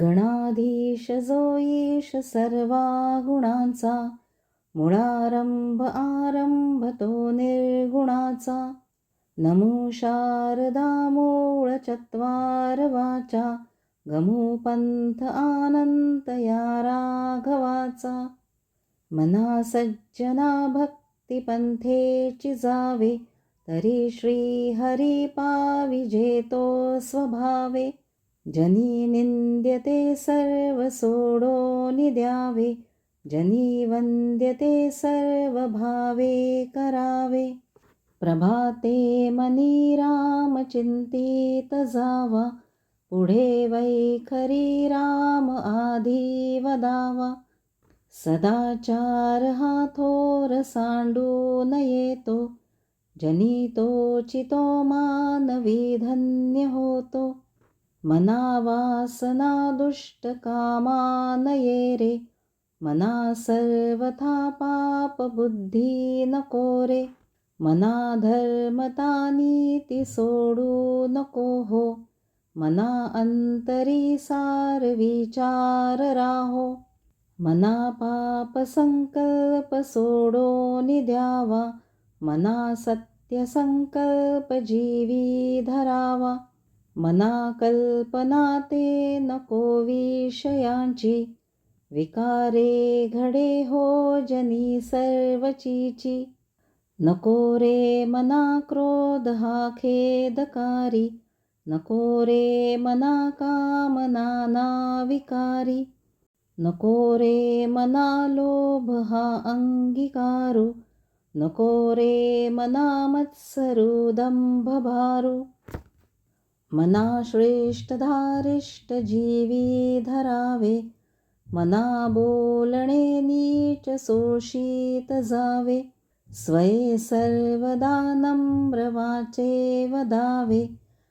गणाधीश जो येश सर्वा गुणांचा मुळारंभ आरंभ तो निर्गुणाचा. नमो शारदा मूळ चत्वार वाचा गमो आनंत या राघवाचा. मना सज्जना भक्तिपंथेची जावे तरी श्री हरी पाविजे स्वभावे. जनी निंद्यते सर्व सोडो द्यावे जनी वंद्यते सर्व भावे करावे। प्रभाते मनी राम चिंतित जावा पुढे वैखरी राम आधी वदावा सदाचार हा थोर सांडून येतो जनी तो चितो मानवी धन्य होतो। मनावासना दुष्ट कामानये रे मना सर्वथा पाप बुद्धी नको रे मना धर्मता नीती सोडू नको हो मना अंतरी सार विचार राहो मना पाप संकल्प सोडो निद्यावा मना सत्य संकल्प जीवी धरावा मना कल्पना ते नको विषयांची. विकारे घडे हो जनी सर्वचीची. नको रे मना क्रोध हा खेदकारी. नको रे मना कामना नाविकारी नको रे मना लोभ हा अंगीकारू. नको रे मना मत्सरू दंभ भारू मना श्रेष्ठ धारिष्ट जीवी धरावे मना बोलणे नीच सोषित जावे स्वये सर्वदा नम्र वाचे वदावे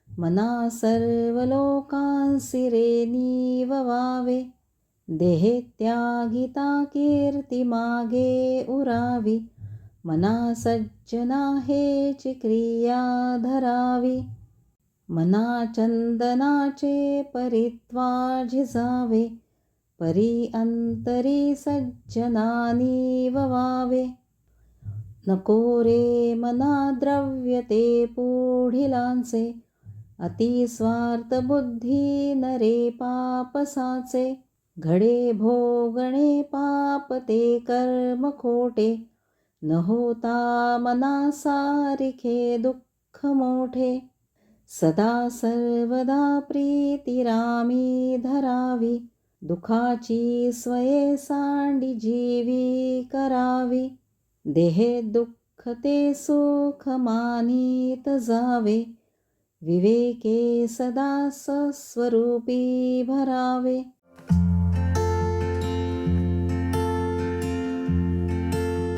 मना सर्व लोकांसी रे नीववावे देहे त्यागिता कीर्ती मागे उरावी मना सज्जना हेची क्रिया धरावी मना चंदनाचे परित्वा झिजावे परी अंतरी सज्जनानी ववावे. नको रे मना द्रव्य ते पुढिलांचे अतिस्वार्थ बुद्धी नरे पापसाचे घडे भोगणे पाप ते कर्म खोटे न होता मना सारिखे दुःख मोठे. सदा सर्वदा प्रीतिरामी धरावी दुखाची स्वये सांडी जीवी करावी देहे दुःख ते सुख मानित जावे विवेके सदा स्वस्वरूपी भरावे.